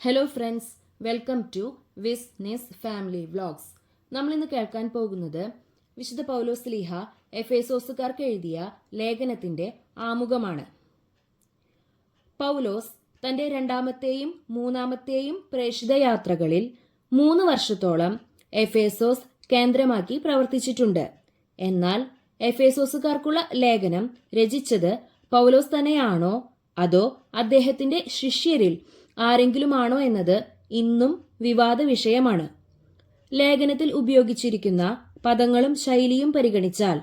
Hello friends welcome to വിസ് നിസ് family vlogs നമ്മൾ ഇന്ന് കേൾക്കാൻ പോകുന്നത് വിശുദ്ധ പൗലോസ് ലീഹ എഫേസോസുകാർക്ക് എഴുതിയ ലേഖനത്തിന്റെ ആമുഖമാണ്. പൗലോസ് തന്റെ രണ്ടാമത്തെയും മൂന്നാമത്തെയും പ്രേക്ഷിത യാത്രകളിൽ മൂന്ന് വർഷത്തോളം എഫേസോസ് കേന്ദ്രമാക്കി പ്രവർത്തിച്ചിട്ടുണ്ട്. എന്നാൽ എഫേസോസുകാർക്കുള്ള ലേഖനം രചിച്ചത് പൗലോസ് തന്നെയാണോ? അതോ അദ്ദേഹത്തിന്റെ ശിഷ്യരിൽ ആരെങ്കിലുമാണോ എന്നത് ഇന്നും വിവാദ വിഷയമാണ് ലേഖനത്തിൽ ഉപയോഗിച്ചിരിക്കുന്ന പദങ്ങളും ശൈലിയും പരിഗണിച്ചാൽ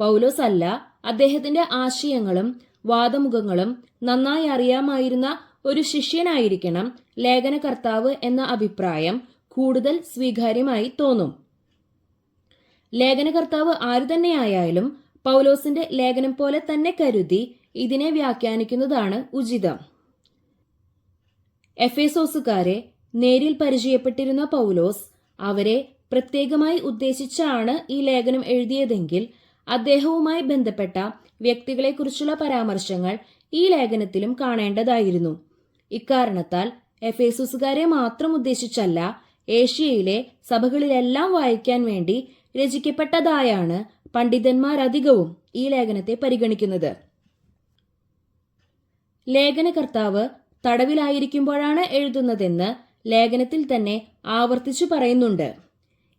പൗലോസ് അല്ല അദ്ദേഹത്തിന്റെ ആശയങ്ങളും വാദമുഖങ്ങളും നന്നായി അറിയാമായിരുന്ന ഒരു ശിഷ്യനായിരിക്കണം ലേഖനകർത്താവ് എന്ന അഭിപ്രായം കൂടുതൽ സ്വീകാര്യമായി തോന്നും. ലേഖനകർത്താവ് ആരു തന്നെയായാലും പൗലോസിന്റെ ലേഖനം പോലെ തന്നെ കരുതി ഇതിനെ വ്യാഖ്യാനിക്കുന്നതാണ് ഉചിതം. എഫേസോസുകാരെ നേരിൽ പരിചയപ്പെട്ടിരുന്ന പൗലോസ് അവരെ പ്രത്യേകമായി ഉദ്ദേശിച്ചാണ് ഈ ലേഖനം എഴുതിയതെങ്കിൽ അദ്ദേഹവുമായി ബന്ധപ്പെട്ട വ്യക്തികളെക്കുറിച്ചുള്ള പരാമർശങ്ങൾ ഈ ലേഖനത്തിലും കാണേണ്ടതായിരുന്നു. ഇക്കാരണത്താൽ എഫേസുസുകാരെ മാത്രം ഉദ്ദേശിച്ചല്ല ഏഷ്യയിലെ സഭകളിലെല്ലാം വായിക്കാൻ വേണ്ടി രചിക്കപ്പെട്ടതായാണ് പണ്ഡിതന്മാരധികവും ഈ ലേഖനത്തെ പരിഗണിക്കുന്നത്. ലേഖനകർത്താവ് തടവിലായിരിക്കുമ്പോഴാണ് എഴുതുന്നതെന്ന് ലേഖനത്തിൽ തന്നെ ആവർത്തിച്ചു പറയുന്നുണ്ട്.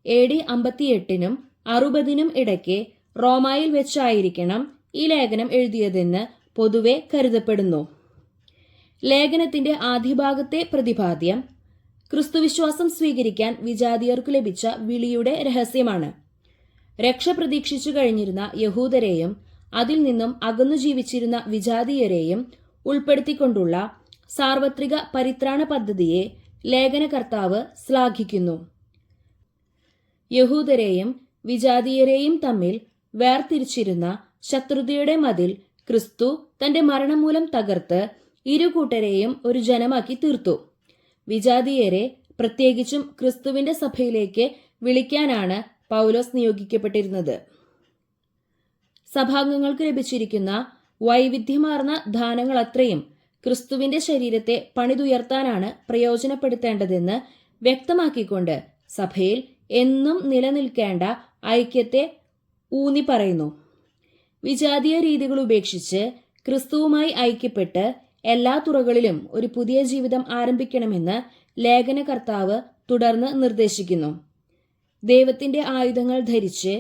എ ഡി അമ്പത്തിയെട്ടിനും അറുപതിനും ഇടയ്ക്ക് റോമായിൽ വെച്ചായിരിക്കണം ഈ ലേഖനം എഴുതിയതെന്ന് പൊതുവെ കരുതപ്പെടുന്നു. ലേഖനത്തിന്റെ ആദ്യഭാഗത്തെ പ്രതിപാദ്യം ക്രിസ്തുവിശ്വാസം സ്വീകരിക്കാൻ വിജാതിയർക്കു ലഭിച്ച വിളിയുടെ രഹസ്യമാണ്. രക്ഷ പ്രതീക്ഷിച്ചു കഴിഞ്ഞിരുന്ന യഹൂദരെയും അതിൽ നിന്നും അകന്നു ജീവിച്ചിരുന്ന വിജാതീയരെയും ഉൾപ്പെടുത്തിക്കൊണ്ടുള്ള സാർവത്രിക പരിത്രാണ പദ്ധതിയെ ലേഖനകർത്താവ് ശ്ലാഘിക്കുന്നു. യഹൂദരെയും വിജാതീയരെയും തമ്മിൽ വേർതിരിച്ചിരുന്ന ശത്രുതയുടെ മതിൽ ക്രിസ്തു തന്റെ മരണം മൂലം തകർത്ത് ഇരു കൂട്ടരെയും ഒരു ജനമാക്കി തീർത്തു. വിജാതീയരെ പ്രത്യേകിച്ചും ക്രിസ്തുവിന്റെ സഭയിലേക്ക് വിളിക്കാനാണ് പൗലോസ് നിയോഗിക്കപ്പെട്ടിരുന്നത്. സഭാംഗങ്ങൾക്ക് ലഭിച്ചിരിക്കുന്ന വൈവിധ്യമാർന്ന ദാനങ്ങൾ അത്രയും ക്രിസ്തുവിന്റെ ശരീരത്തെ പണിതുയർത്താനാണ് പ്രയോജനപ്പെടുത്തേണ്ടതെന്ന് വ്യക്തമാക്കിക്കൊണ്ട് സഭയിൽ എന്നും നിലനിൽക്കേണ്ട ഐക്യത്തെ ഊന്നി പറയുന്നു. വിജാതീയ രീതികൾ ഉപേക്ഷിച്ച് ക്രിസ്തുവുമായി ഐക്യപ്പെട്ട് എല്ലാ തുറകളിലും ഒരു പുതിയ ജീവിതം ആരംഭിക്കണമെന്ന് ലേഖനകർത്താവ് തുടർന്ന് നിർദ്ദേശിക്കുന്നു. ദൈവത്തിന്റെ ആയുധങ്ങൾ ധരിച്ച്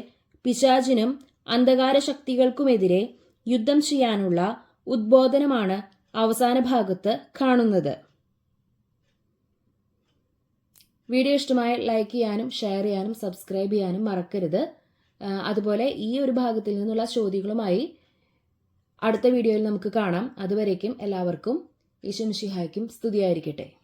പിശാചിനും അന്ധകാര ശക്തികൾക്കുമെതിരെ യുദ്ധം ചെയ്യാനുള്ള ഉദ്ബോധനമാണ് അവസാന ഭാഗത്ത് കാണുന്നത്. വീഡിയോ ഇഷ്ടമായ ലൈക്ക് ചെയ്യാനും ഷെയർ ചെയ്യാനും സബ്സ്ക്രൈബ് ചെയ്യാനും മറക്കരുത്. അതുപോലെ ഈ ഒരു ഭാഗത്തിൽ നിന്നുള്ള ചോദ്യങ്ങളുമായി അടുത്ത വീഡിയോയിൽ നമുക്ക് കാണാം. അതുവരേക്കും എല്ലാവർക്കും ഈശ്വമിഷിഹായ്ക്കും സ്തുതിയായിരിക്കട്ടെ.